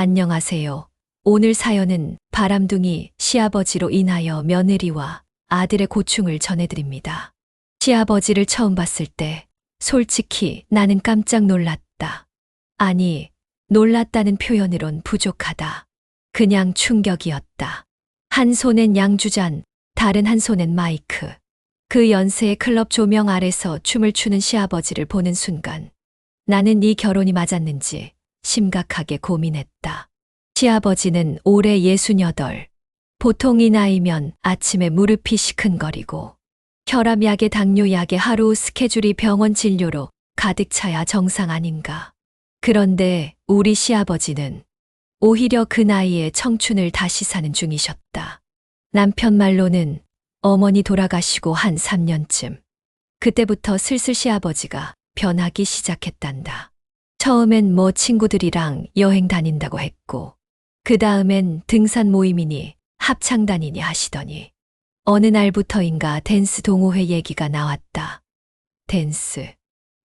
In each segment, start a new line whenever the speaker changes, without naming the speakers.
안녕하세요. 오늘 사연은 바람둥이 시아버지로 인하여 며느리와 아들의 고충을 전해드립니다. 시아버지를 처음 봤을 때 솔직히 나는 깜짝 놀랐다. 아니, 놀랐다는 표현으론 부족하다. 그냥 충격이었다. 한 손엔 양주잔, 다른 한 손엔 마이크. 그 연세의 클럽 조명 아래서 춤을 추는 시아버지를 보는 순간 나는 이 결혼이 맞았는지 심각하게 고민했다. 시아버지는 올해 예순여덟. 보통 이 나이면 아침에 무릎이 시큰거리고 혈압약에 당뇨약에 하루 스케줄이 병원 진료로 가득 차야 정상 아닌가. 그런데 우리 시아버지는 오히려 그 나이에 청춘을 다시 사는 중이셨다. 남편 말로는 어머니 돌아가시고 한 3년쯤. 그때부터 슬슬 시아버지가 변하기 시작했단다. 처음엔 뭐 친구들이랑 여행 다닌다고 했고, 그 다음엔 등산 모임이니 합창 다니니 하시더니, 어느 날부터인가 댄스 동호회 얘기가 나왔다. 댄스.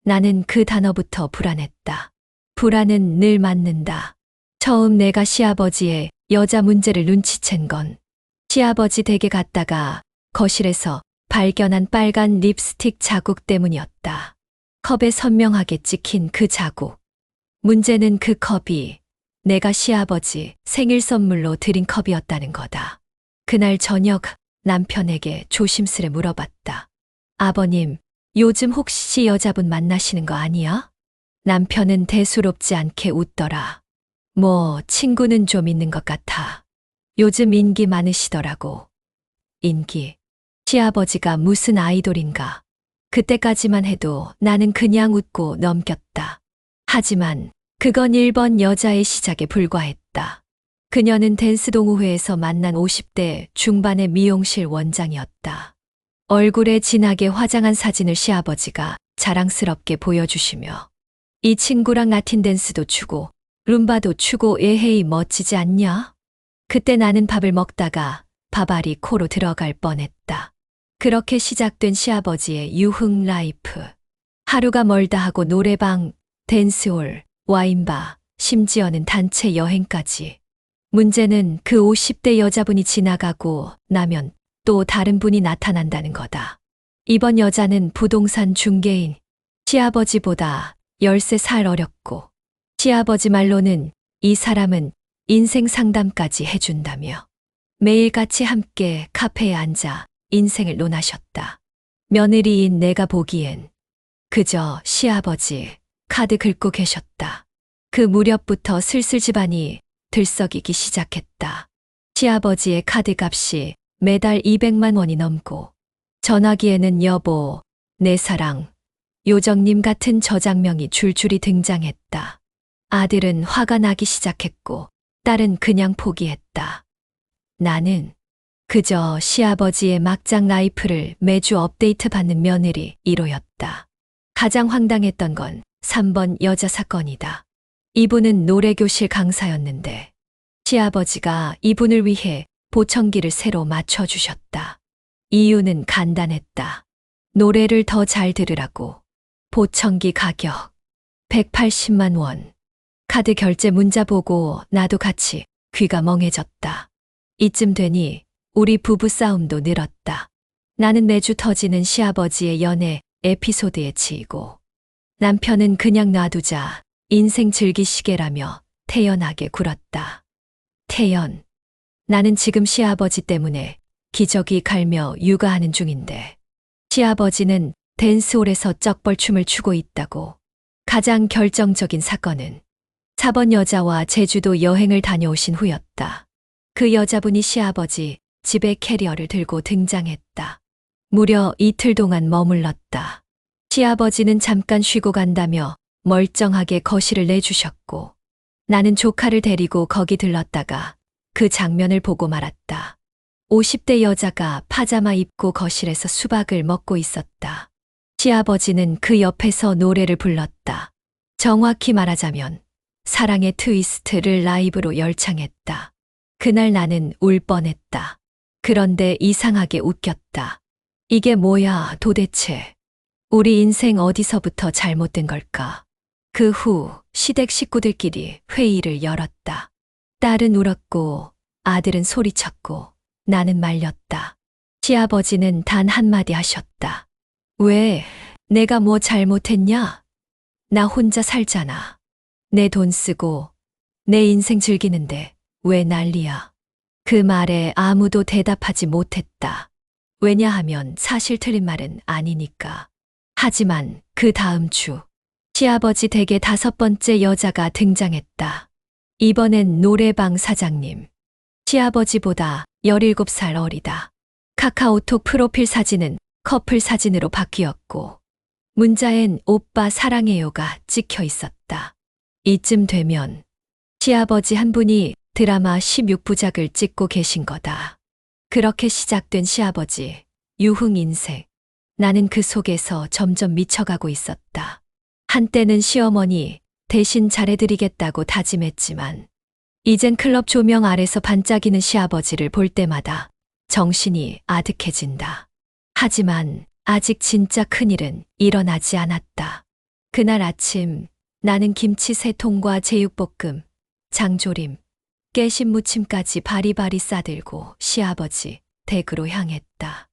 나는 그 단어부터 불안했다. 불안은 늘 맞는다. 처음 내가 시아버지의 여자 문제를 눈치챈 건 시아버지 댁에 갔다가 거실에서 발견한 빨간 립스틱 자국 때문이었다. 컵에 선명하게 찍힌 그 자국. 문제는 그 컵이 내가 시아버지 생일 선물로 드린 컵이었다는 거다. 그날 저녁 남편에게 조심스레 물어봤다. 아버님, 요즘 혹시 여자분 만나시는 거 아니야? 남편은 대수롭지 않게 웃더라. 뭐, 친구는 좀 있는 것 같아. 요즘 인기 많으시더라고. 인기. 시아버지가 무슨 아이돌인가. 그때까지만 해도 나는 그냥 웃고 넘겼다. 하지만 그건 1번 여자의 시작에 불과했다. 그녀는 댄스 동호회에서 만난 50대 중반의 미용실 원장이었다. 얼굴에 진하게 화장한 사진을 시아버지가 자랑스럽게 보여주시며 이 친구랑 라틴 댄스도 추고 룸바도 추고 에헤이 멋지지 않냐? 그때 나는 밥을 먹다가 밥알이 코로 들어갈 뻔했다. 그렇게 시작된 시아버지의 유흥 라이프. 하루가 멀다 하고 노래방, 댄스홀, 와인바, 심지어는 단체 여행까지. 문제는 그 50대 여자분이 지나가고 나면 또 다른 분이 나타난다는 거다. 이번 여자는 부동산 중개인, 시아버지보다 13살 어렸고, 시아버지 말로는 이 사람은 인생 상담까지 해준다며 매일같이 함께 카페에 앉아 인생을 논하셨다. 며느리인 내가 보기엔 그저 시아버지 카드 긁고 계셨다. 그 무렵부터 슬슬 집안이 들썩이기 시작했다. 시아버지의 카드 값이 매달 200만 원이 넘고 전화기에는 여보, 내 사랑, 요정님 같은 저장명이 줄줄이 등장했다. 아들은 화가 나기 시작했고 딸은 그냥 포기했다. 나는 그저 시아버지의 막장 라이프를 매주 업데이트 받는 며느리 1호였다. 가장 황당했던 건 3번 여자 사건이다. 이분은 노래교실 강사였는데 시아버지가 이분을 위해 보청기를 새로 맞춰주셨다. 이유는 간단했다. 노래를 더 잘 들으라고. 보청기 가격 180만 원. 카드 결제 문자 보고 나도 같이 귀가 멍해졌다. 이쯤 되니 우리 부부 싸움도 늘었다. 나는 매주 터지는 시아버지의 연애 에피소드에 치이고 남편은 그냥 놔두자 인생 즐기시게라며 태연하게 굴었다. 태연. 나는 지금 시아버지 때문에 기저귀 갈며 육아하는 중인데 시아버지는 댄스홀에서 쩍벌춤을 추고 있다고. 가장 결정적인 사건은 4번 여자와 제주도 여행을 다녀오신 후였다. 그 여자분이 시아버지 집에 캐리어를 들고 등장했다. 무려 이틀 동안 머물렀다. 시아버지는 잠깐 쉬고 간다며 멀쩡하게 거실을 내주셨고 나는 조카를 데리고 거기 들렀다가 그 장면을 보고 말았다. 50대 여자가 파자마 입고 거실에서 수박을 먹고 있었다. 시아버지는 그 옆에서 노래를 불렀다. 정확히 말하자면 사랑의 트위스트를 라이브로 열창했다. 그날 나는 울 뻔했다. 그런데 이상하게 웃겼다. 이게 뭐야 도대체. 우리 인생 어디서부터 잘못된 걸까? 그 후 시댁 식구들끼리 회의를 열었다. 딸은 울었고 아들은 소리쳤고 나는 말렸다. 시아버지는 단 한마디 하셨다. 왜 내가 뭐 잘못했냐? 나 혼자 살잖아. 내 돈 쓰고 내 인생 즐기는데 왜 난리야? 그 말에 아무도 대답하지 못했다. 왜냐하면 사실 틀린 말은 아니니까. 하지만 그 다음 주 시아버지 댁에 다섯 번째 여자가 등장했다. 이번엔 노래방 사장님. 시아버지보다 17살 어리다. 카카오톡 프로필 사진은 커플 사진으로 바뀌었고, 문자엔 오빠 사랑해요가 찍혀 있었다. 이쯤 되면 시아버지 한 분이 드라마 16부작을 찍고 계신 거다. 그렇게 시작된 시아버지, 유흥 인생. 나는 그 속에서 점점 미쳐가고 있었다. 한때는 시어머니 대신 잘해드리겠다고 다짐했지만, 이젠 클럽 조명 아래서 반짝이는 시아버지를 볼 때마다 정신이 아득해진다. 하지만 아직 진짜 큰일은 일어나지 않았다. 그날 아침 나는 김치 세 통과 제육볶음, 장조림, 깨신 무침까지 바리바리 싸들고 시아버지 댁으로 향했다.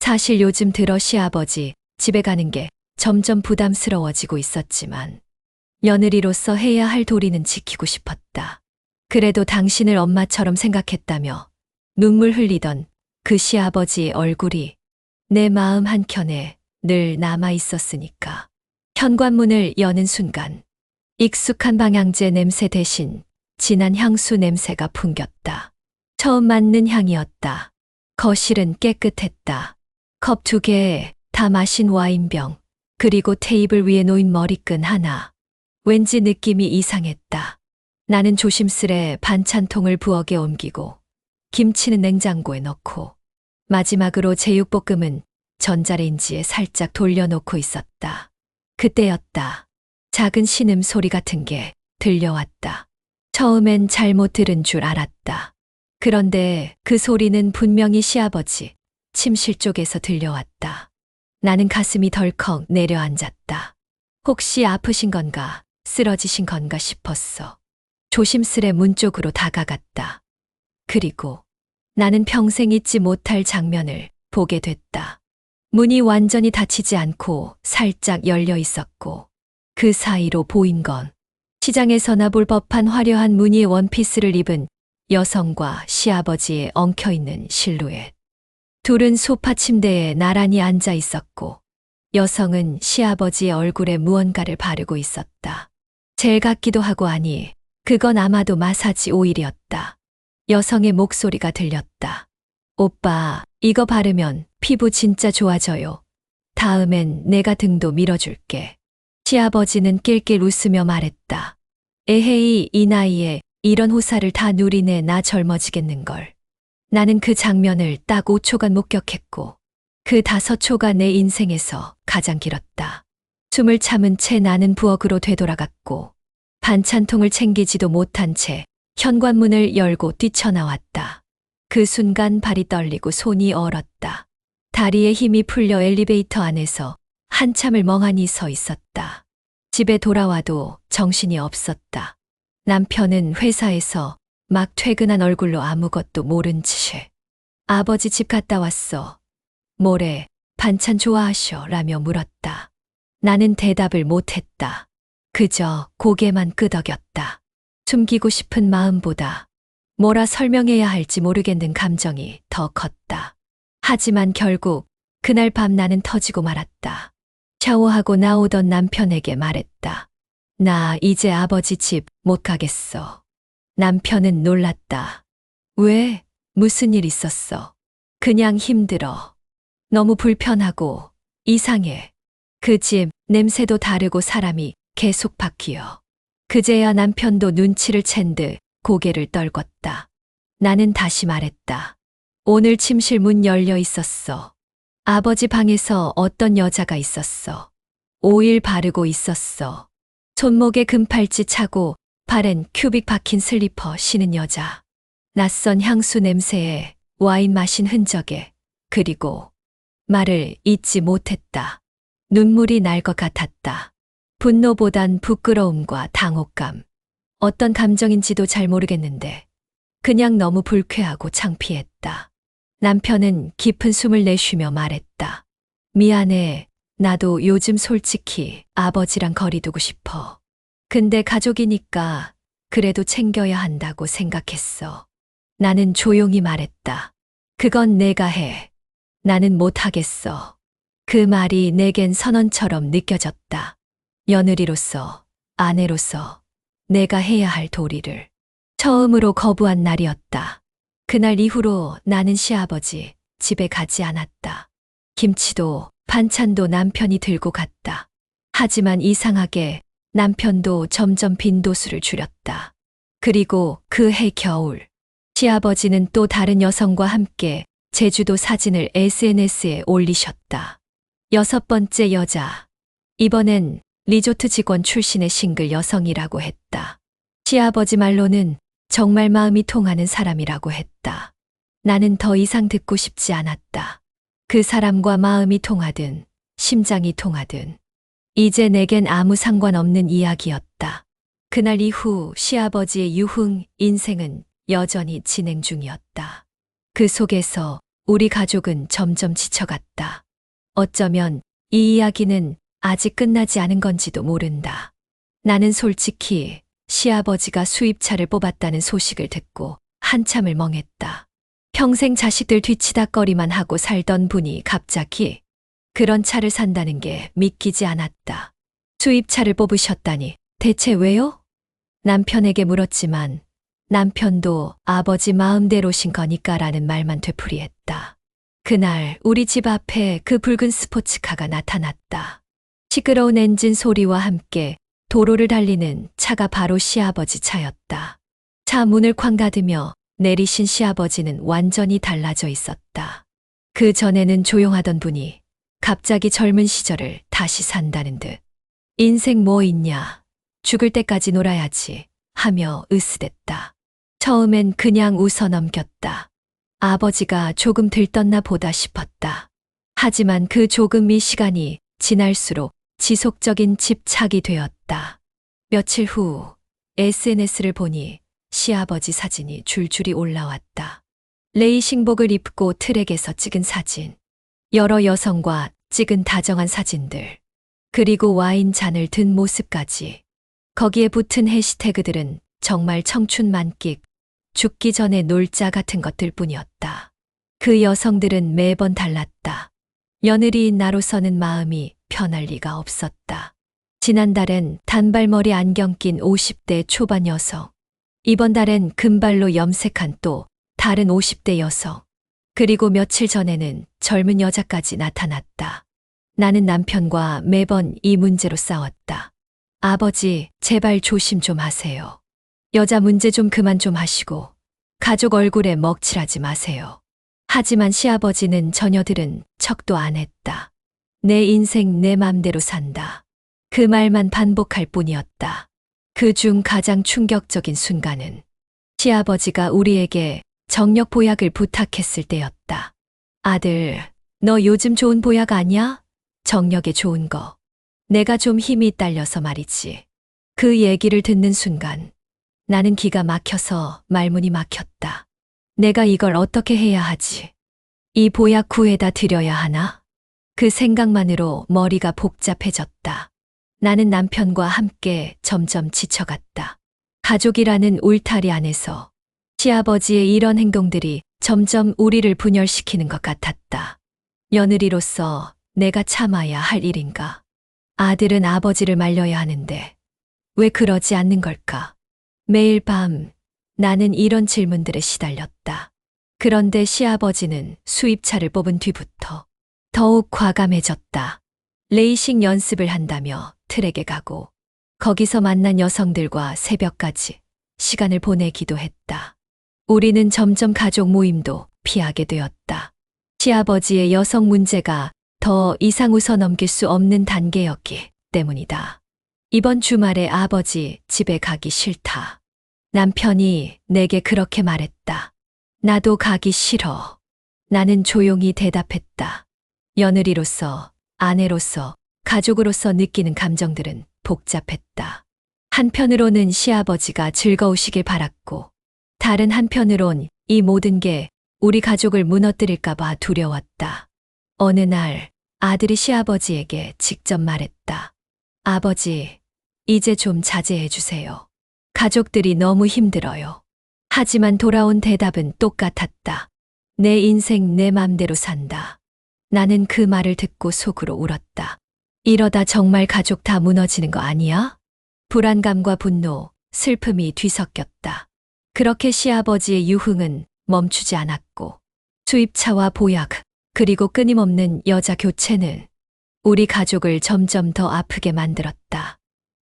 사실 요즘 들어 시아버지 집에 가는 게 점점 부담스러워지고 있었지만 며느리로서 해야 할 도리는 지키고 싶었다. 그래도 당신을 엄마처럼 생각했다며 눈물 흘리던 그 시아버지의 얼굴이 내 마음 한켠에 늘 남아 있었으니까. 현관문을 여는 순간 익숙한 방향제 냄새 대신 진한 향수 냄새가 풍겼다. 처음 맡는 향이었다. 거실은 깨끗했다. 컵 두 개에 다 마신 와인병, 그리고 테이블 위에 놓인 머리끈 하나. 왠지 느낌이 이상했다. 나는 조심스레 반찬통을 부엌에 옮기고 김치는 냉장고에 넣고 마지막으로 제육볶음은 전자레인지에 살짝 돌려놓고 있었다. 그때였다. 작은 신음 소리 같은 게 들려왔다. 처음엔 잘못 들은 줄 알았다. 그런데 그 소리는 분명히 시아버지 침실 쪽에서 들려왔다. 나는 가슴이 덜컥 내려앉았다. 혹시 아프신 건가, 쓰러지신 건가 싶었어. 조심스레 문 쪽으로 다가갔다. 그리고 나는 평생 잊지 못할 장면을 보게 됐다. 문이 완전히 닫히지 않고 살짝 열려 있었고 그 사이로 보인 건 시장에서나 볼 법한 화려한 무늬의 원피스를 입은 여성과 시아버지의 엉켜있는 실루엣. 둘은 소파 침대에 나란히 앉아 있었고 여성은 시아버지의 얼굴에 무언가를 바르고 있었다. 젤 같기도 하고 하니 그건 아마도 마사지 오일이었다. 여성의 목소리가 들렸다. 오빠, 이거 바르면 피부 진짜 좋아져요. 다음엔 내가 등도 밀어줄게. 시아버지는 낄낄 웃으며 말했다. 에헤이, 이 나이에 이런 호사를 다 누리네 나 젊어지겠는걸. 나는 그 장면을 딱 5초간 목격했고, 그 다섯 초가 내 인생에서 가장 길었다. 숨을 참은 채 나는 부엌으로 되돌아갔고, 반찬통을 챙기지도 못한 채 현관문을 열고 뛰쳐나왔다. 그 순간 발이 떨리고 손이 얼었다. 다리에 힘이 풀려 엘리베이터 안에서 한참을 멍하니 서 있었다. 집에 돌아와도 정신이 없었다. 남편은 회사에서 막 퇴근한 얼굴로 아무것도 모른 채 아버지 집 갔다 왔어. 뭐래, 반찬 좋아하셔? 라며 물었다. 나는 대답을 못했다. 그저 고개만 끄덕였다. 숨기고 싶은 마음보다 뭐라 설명해야 할지 모르겠는 감정이 더 컸다. 하지만 결국 그날 밤 나는 터지고 말았다. 샤워하고 나오던 남편에게 말했다. 나 이제 아버지 집 못 가겠어. 남편은 놀랐다. 왜? 무슨 일 있었어? 그냥 힘들어. 너무 불편하고 이상해. 그 집 냄새도 다르고 사람이 계속 바뀌어. 그제야 남편도 눈치를 챈 듯 고개를 떨궜다. 나는 다시 말했다. 오늘 침실 문 열려 있었어. 아버지 방에서 어떤 여자가 있었어. 오일 바르고 있었어. 손목에 금팔찌 차고 발엔 큐빅 박힌 슬리퍼 신은 여자. 낯선 향수 냄새에 와인 마신 흔적에 그리고 말을 잊지 못했다. 눈물이 날 것 같았다. 분노보단 부끄러움과 당혹감. 어떤 감정인지도 잘 모르겠는데 그냥 너무 불쾌하고 창피했다. 남편은 깊은 숨을 내쉬며 말했다. 미안해. 나도 요즘 솔직히 아버지랑 거리두고 싶어. 근데 가족이니까 그래도 챙겨야 한다고 생각했어. 나는 조용히 말했다. 그건 내가 해. 나는 못하겠어. 그 말이 내겐 선언처럼 느껴졌다. 며느리로서, 아내로서 내가 해야 할 도리를 처음으로 거부한 날이었다. 그날 이후로 나는 시아버지 집에 가지 않았다. 김치도 반찬도 남편이 들고 갔다. 하지만 이상하게 남편도 점점 빈도수를 줄였다. 그리고 그 해 겨울, 시아버지는 또 다른 여성과 함께 제주도 사진을 SNS에 올리셨다. 여섯 번째 여자. 이번엔 리조트 직원 출신의 싱글 여성이라고 했다. 시아버지 말로는 정말 마음이 통하는 사람이라고 했다. 나는 더 이상 듣고 싶지 않았다. 그 사람과 마음이 통하든, 심장이 통하든, 이제 내겐 아무 상관없는 이야기였다. 그날 이후 시아버지의 유흥 인생은 여전히 진행 중이었다. 그 속에서 우리 가족은 점점 지쳐갔다. 어쩌면 이 이야기는 아직 끝나지 않은 건지도 모른다. 나는 솔직히 시아버지가 수입차를 뽑았다는 소식을 듣고 한참을 멍했다. 평생 자식들 뒤치다거리만 하고 살던 분이 갑자기 그런 차를 산다는 게 믿기지 않았다. 수입차를 뽑으셨다니 대체 왜요? 남편에게 물었지만 남편도 아버지 마음대로신 거니까라는 말만 되풀이했다. 그날 우리 집 앞에 그 붉은 스포츠카가 나타났다. 시끄러운 엔진 소리와 함께 도로를 달리는 차가 바로 시아버지 차였다. 차 문을 쾅 닫으며 내리신 시아버지는 완전히 달라져 있었다. 그 전에는 조용하던 분이 갑자기 젊은 시절을 다시 산다는 듯. 인생 뭐 있냐. 죽을 때까지 놀아야지. 하며 으스댔다. 처음엔 그냥 웃어 넘겼다. 아버지가 조금 들떴나 보다 싶었다. 하지만 그 조금의 시간이 지날수록 지속적인 집착이 되었다. 며칠 후 SNS를 보니 시아버지 사진이 줄줄이 올라왔다. 레이싱복을 입고 트랙에서 찍은 사진, 여러 여성과 찍은 다정한 사진들, 그리고 와인 잔을 든 모습까지. 거기에 붙은 해시태그들은 정말 청춘 만끽, 죽기 전에 놀자 같은 것들 뿐이었다. 그 여성들은 매번 달랐다. 며느리인 나로서는 마음이 편할 리가 없었다. 지난달엔 단발머리 안경 낀 50대 초반 여성. 이번 달엔 금발로 염색한 또 다른 50대 여성. 그리고 며칠 전에는 젊은 여자까지 나타났다. 나는 남편과 매번 이 문제로 싸웠다. 아버지, 제발 조심 좀 하세요. 여자 문제 좀 그만 좀 하시고, 가족 얼굴에 먹칠하지 마세요. 하지만 시아버지는 전혀들은 척도 안 했다. 내 인생 내 맘대로 산다. 그 말만 반복할 뿐이었다. 그 중 가장 충격적인 순간은 시아버지가 우리에게 정력 보약을 부탁했을 때였다. 아들, 너 요즘 좋은 보약 아니야? 정력에 좋은 거. 내가 좀 힘이 딸려서 말이지. 그 얘기를 듣는 순간 나는 기가 막혀서 말문이 막혔다. 내가 이걸 어떻게 해야 하지? 이 보약 구해다 드려야 하나? 그 생각만으로 머리가 복잡해졌다. 나는 남편과 함께 점점 지쳐갔다. 가족이라는 울타리 안에서 시아버지의 이런 행동들이 점점 우리를 분열시키는 것 같았다. 며느리로서 내가 참아야 할 일인가? 아들은 아버지를 말려야 하는데 왜 그러지 않는 걸까? 매일 밤 나는 이런 질문들에 시달렸다. 그런데 시아버지는 수입차를 뽑은 뒤부터 더욱 과감해졌다. 레이싱 연습을 한다며 트랙에 가고 거기서 만난 여성들과 새벽까지 시간을 보내기도 했다. 우리는 점점 가족 모임도 피하게 되었다. 시아버지의 여성 문제가 더 이상 웃어 넘길 수 없는 단계였기 때문이다. 이번 주말에 아버지 집에 가기 싫다. 남편이 내게 그렇게 말했다. 나도 가기 싫어. 나는 조용히 대답했다. 며느리로서, 아내로서, 가족으로서 느끼는 감정들은 복잡했다. 한편으로는 시아버지가 즐거우시길 바랐고, 다른 한편으론 이 모든 게 우리 가족을 무너뜨릴까봐 두려웠다. 어느 날 아들이 시아버지에게 직접 말했다. 아버지, 이제 좀 자제해 주세요. 가족들이 너무 힘들어요. 하지만 돌아온 대답은 똑같았다. 내 인생 내 맘대로 산다. 나는 그 말을 듣고 속으로 울었다. 이러다 정말 가족 다 무너지는 거 아니야? 불안감과 분노, 슬픔이 뒤섞였다. 그렇게 시아버지의 유흥은 멈추지 않았고, 수입차와 보약, 그리고 끊임없는 여자 교체는 우리 가족을 점점 더 아프게 만들었다.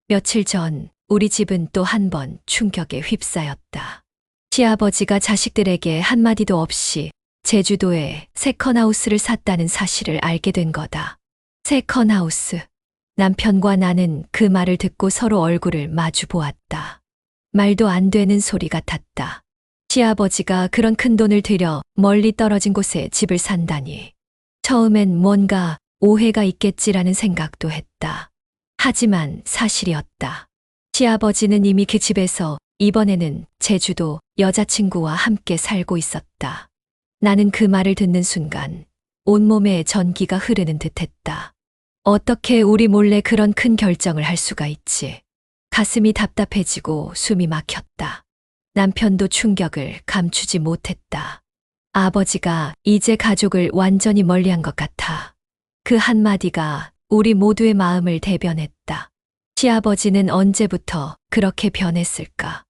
며칠 전 우리 집은 또 한 번 충격에 휩싸였다. 시아버지가 자식들에게 한마디도 없이 제주도에 세컨하우스를 샀다는 사실을 알게 된 거다. 세컨하우스. 남편과 나는 그 말을 듣고 서로 얼굴을 마주 보았다. 말도 안 되는 소리 같았다. 시아버지가 그런 큰 돈을 들여 멀리 떨어진 곳에 집을 산다니. 처음엔 뭔가 오해가 있겠지라는 생각도 했다. 하지만 사실이었다. 시아버지는 이미 그 집에서 이번에는 제주도 여자친구와 함께 살고 있었다. 나는 그 말을 듣는 순간 온몸에 전기가 흐르는 듯 했다. 어떻게 우리 몰래 그런 큰 결정을 할 수가 있지? 가슴이 답답해지고 숨이 막혔다. 남편도 충격을 감추지 못했다. 아버지가 이제 가족을 완전히 멀리한 것 같아. 그 한마디가 우리 모두의 마음을 대변했다. 시아버지는 언제부터 그렇게 변했을까?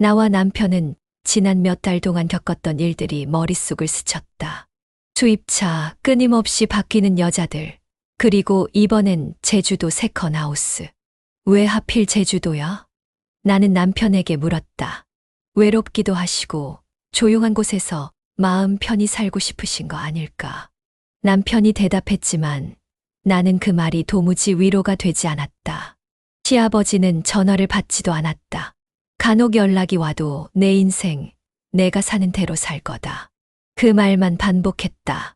나와 남편은 지난 몇 달 동안 겪었던 일들이 머릿속을 스쳤다. 수입차, 끊임없이 바뀌는 여자들, 그리고 이번엔 제주도 세컨하우스. 왜 하필 제주도야? 나는 남편에게 물었다. 외롭기도 하시고 조용한 곳에서 마음 편히 살고 싶으신 거 아닐까? 남편이 대답했지만 나는 그 말이 도무지 위로가 되지 않았다. 시아버지는 전화를 받지도 않았다. 간혹 연락이 와도 내 인생, 내가 사는 대로 살 거다. 그 말만 반복했다.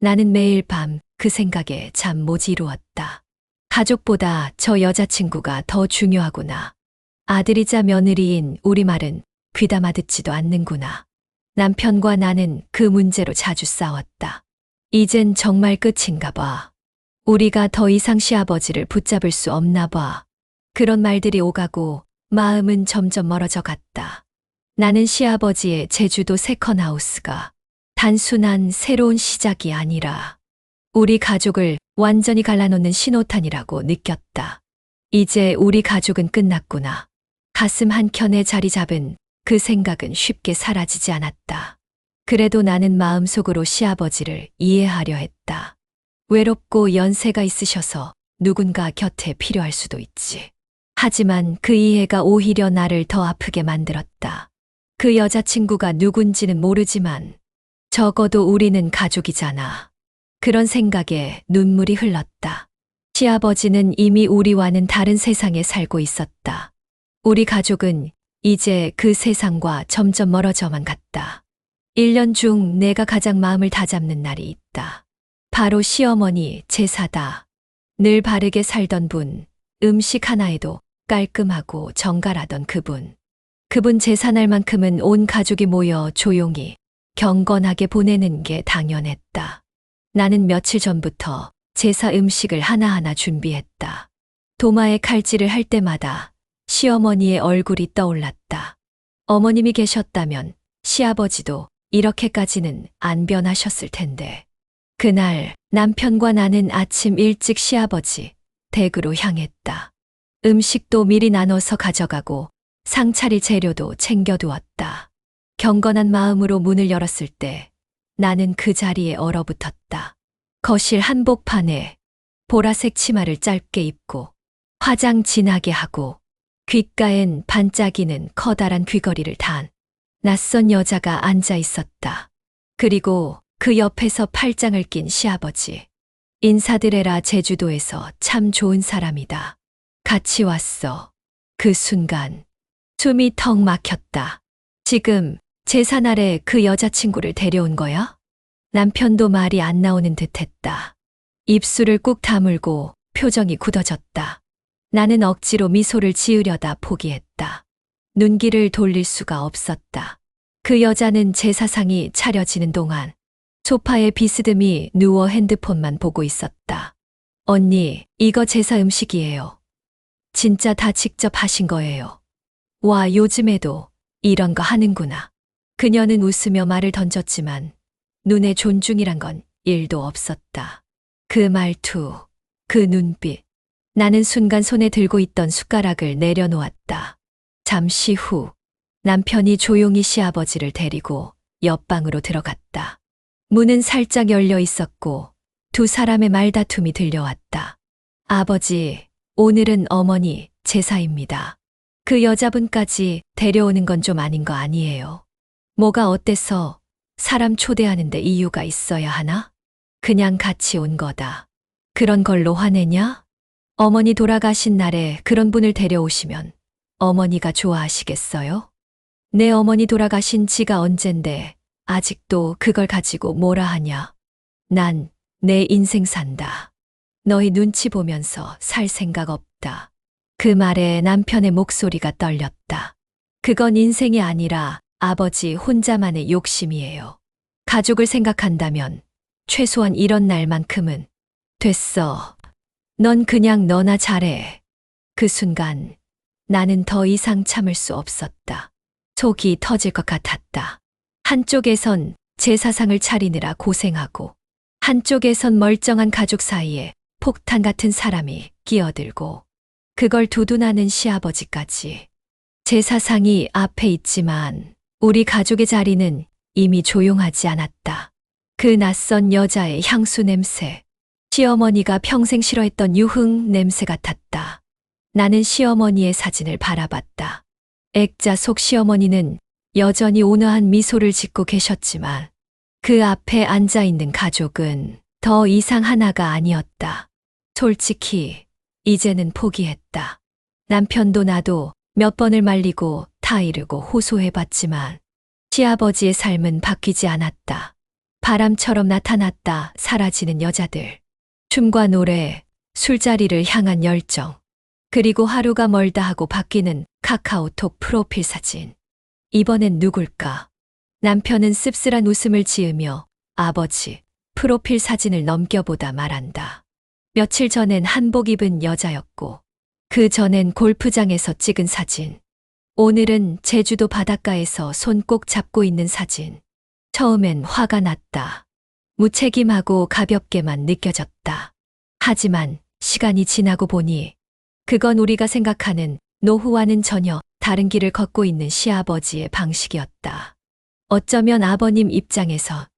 나는 매일 밤 그 생각에 잠 못 이루었다. 가족보다 저 여자친구가 더 중요하구나. 아들이자 며느리인 우리 말은 귀담아 듣지도 않는구나. 남편과 나는 그 문제로 자주 싸웠다. 이젠 정말 끝인가 봐. 우리가 더 이상 시아버지를 붙잡을 수 없나 봐. 그런 말들이 오가고 마음은 점점 멀어져 갔다. 나는 시아버지의 제주도 세컨하우스가 단순한 새로운 시작이 아니라 우리 가족을 완전히 갈라놓는 신호탄이라고 느꼈다. 이제 우리 가족은 끝났구나. 가슴 한켠에 자리 잡은 그 생각은 쉽게 사라지지 않았다. 그래도 나는 마음속으로 시아버지를 이해하려 했다. 외롭고 연세가 있으셔서 누군가 곁에 필요할 수도 있지. 하지만 그 이해가 오히려 나를 더 아프게 만들었다. 그 여자친구가 누군지는 모르지만 적어도 우리는 가족이잖아. 그런 생각에 눈물이 흘렀다. 시아버지는 이미 우리와는 다른 세상에 살고 있었다. 우리 가족은 이제 그 세상과 점점 멀어져만 갔다. 1년 중 내가 가장 마음을 다잡는 날이 있다. 바로 시어머니 제사다. 늘 바르게 살던 분, 음식 하나에도 깔끔하고 정갈하던 그분. 그분 제사날만큼은 온 가족이 모여 조용히, 경건하게 보내는 게 당연했다. 나는 며칠 전부터 제사 음식을 하나하나 준비했다. 도마에 칼질을 할 때마다 시어머니의 얼굴이 떠올랐다. 어머님이 계셨다면 시아버지도 이렇게까지는 안 변하셨을 텐데. 그날 남편과 나는 아침 일찍 시아버지 댁으로 향했다. 음식도 미리 나눠서 가져가고 상차릴 재료도 챙겨두었다. 경건한 마음으로 문을 열었을 때 나는 그 자리에 얼어붙었다. 거실 한복판에 보라색 치마를 짧게 입고 화장 진하게 하고 귓가엔 반짝이는 커다란 귀걸이를 단 낯선 여자가 앉아 있었다. 그리고 그 옆에서 팔짱을 낀 시아버지. 인사드레라 제주도에서 참 좋은 사람이다. 같이 왔어. 그 순간 숨이 턱 막혔다. 지금 제사날에 그 여자친구를 데려온 거야? 남편도 말이 안 나오는 듯 했다. 입술을 꾹 다물고 표정이 굳어졌다. 나는 억지로 미소를 지으려다 포기했다. 눈길을 돌릴 수가 없었다. 그 여자는 제 사상이 차려지는 동안 소파에 비스듬히 누워 핸드폰만 보고 있었다. 언니, 이거 제사 음식이에요. 진짜 다 직접 하신 거예요. 와, 요즘에도 이런 거 하는구나. 그녀는 웃으며 말을 던졌지만 눈에 존중이란 건 일도 없었다. 그 말투, 그 눈빛. 나는 순간 손에 들고 있던 숟가락을 내려놓았다. 잠시 후 남편이 조용히 시아버지를 데리고 옆방으로 들어갔다. 문은 살짝 열려 있었고 두 사람의 말다툼이 들려왔다. 아버지, 오늘은 어머니 제사입니다. 그 여자분까지 데려오는 건 좀 아닌 거 아니에요. 뭐가 어때서 사람 초대하는데 이유가 있어야 하나? 그냥 같이 온 거다. 그런 걸로 화내냐? 어머니 돌아가신 날에 그런 분을 데려오시면 어머니가 좋아하시겠어요? 내 어머니 돌아가신 지가 언젠데 아직도 그걸 가지고 뭐라 하냐? 난 내 인생 산다. 너희 눈치 보면서 살 생각 없다. 그 말에 남편의 목소리가 떨렸다. 그건 인생이 아니라 아버지 혼자만의 욕심이에요. 가족을 생각한다면 최소한 이런 날만큼은 됐어. 넌 그냥 너나 잘해. 그 순간 나는 더 이상 참을 수 없었다. 속이 터질 것 같았다. 한쪽에선 제 사상을 차리느라 고생하고, 한쪽에선 멀쩡한 가족 사이에 폭탄 같은 사람이 끼어들고, 그걸 두둔하는 시아버지까지. 제 사상이 앞에 있지만, 우리 가족의 자리는 이미 조용하지 않았다. 그 낯선 여자의 향수 냄새, 시어머니가 평생 싫어했던 유흥 냄새 같았다. 나는 시어머니의 사진을 바라봤다. 액자 속 시어머니는 여전히 온화한 미소를 짓고 계셨지만 그 앞에 앉아 있는 가족은 더 이상 하나가 아니었다. 솔직히 이제는 포기했다. 남편도 나도 몇 번을 말리고 타이르고 호소해봤지만 시아버지의 삶은 바뀌지 않았다. 바람처럼 나타났다 사라지는 여자들. 춤과 노래, 술자리를 향한 열정. 그리고 하루가 멀다 하고 바뀌는 카카오톡 프로필 사진. 이번엔 누굴까? 남편은 씁쓸한 웃음을 지으며 아버지, 프로필 사진을 넘겨보다 말한다. 며칠 전엔 한복 입은 여자였고, 그 전엔 골프장에서 찍은 사진. 오늘은 제주도 바닷가에서 손 꼭 잡고 있는 사진. 처음엔 화가 났다. 무책임하고 가볍게만 느껴졌다. 하지만 시간이 지나고 보니 그건 우리가 생각하는 노후와는 전혀 다른 길을 걷고 있는 시아버지의 방식이었다. 어쩌면 아버님 입장에서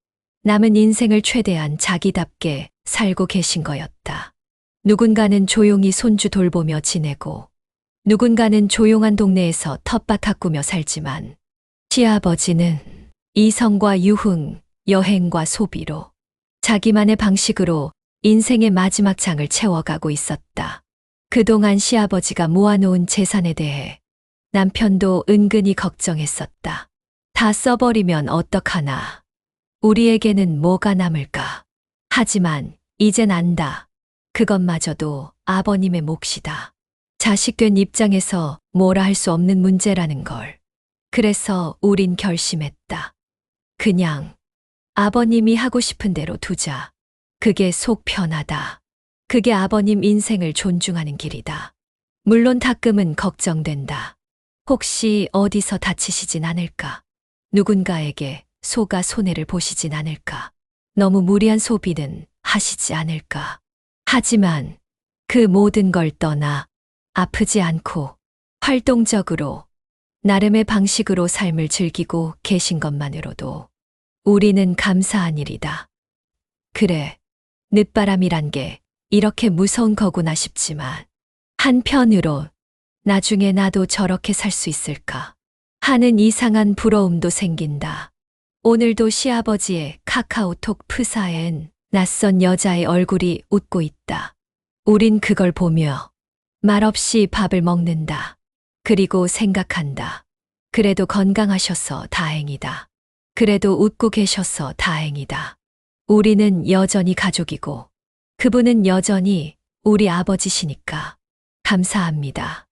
남은 인생을 최대한 자기답게 살고 계신 거였다. 누군가는 조용히 손주 돌보며 지내고, 누군가는 조용한 동네에서 텃밭 가꾸며 살지만, 시아버지는 이성과 유흥, 여행과 소비로 자기만의 방식으로 인생의 마지막 장을 채워가고 있었다. 그동안 시아버지가 모아놓은 재산에 대해 남편도 은근히 걱정했었다. 다 써버리면 어떡하나. 우리에게는 뭐가 남을까. 하지만 이젠 안다. 그것마저도 아버님의 몫이다. 자식된 입장에서 뭐라 할 수 없는 문제라는 걸. 그래서 우린 결심했다. 그냥 아버님이 하고 싶은 대로 두자. 그게 속 편하다. 그게 아버님 인생을 존중하는 길이다. 물론 가끔은 걱정된다. 혹시 어디서 다치시진 않을까? 누군가에게 소가 손해를 보시진 않을까? 너무 무리한 소비는 하시지 않을까? 하지만 그 모든 걸 떠나 아프지 않고 활동적으로 나름의 방식으로 삶을 즐기고 계신 것만으로도 우리는 감사한 일이다. 그래, 늦바람이란 게 이렇게 무서운 거구나 싶지만 한편으로 나중에 나도 저렇게 살 수 있을까 하는 이상한 부러움도 생긴다. 오늘도 시아버지의 카카오톡 프사엔 낯선 여자의 얼굴이 웃고 있다. 우린 그걸 보며 말없이 밥을 먹는다. 그리고 생각한다. 그래도 건강하셔서 다행이다. 그래도 웃고 계셔서 다행이다. 우리는 여전히 가족이고 그분은 여전히 우리 아버지시니까 감사합니다.